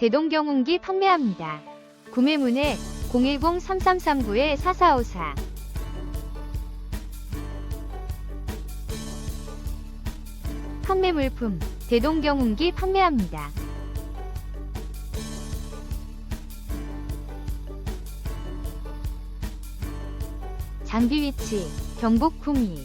대동경운기 판매합니다. 구매문의 010-3339-4454 판매 물품 대동경운기 판매합니다. 장비 위치 경북 구미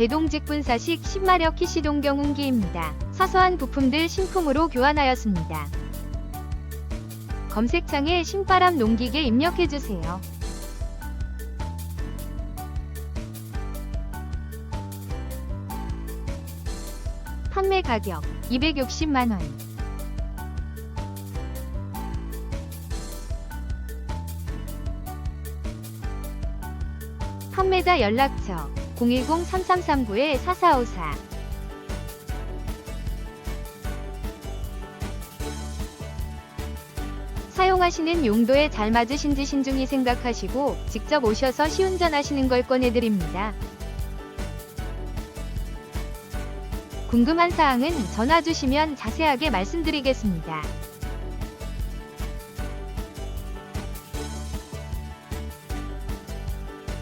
대동직분사식 10마력 키시동 경 운기입니다. 사소한 부품들 신품으로 교환하였습니다. 검색창에 신바람 농기계 입력해주세요. 판매 가격 260만원 판매자 연락처 010-3339-4454 사용하시는 용도에 잘 맞으신지 신중히 생각하시고 직접 오셔서 시운전하시는 걸 권해드립니다. 궁금한 사항은 전화 주시면 자세하게 말씀드리겠습니다.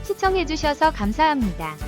시청해주셔서 감사합니다.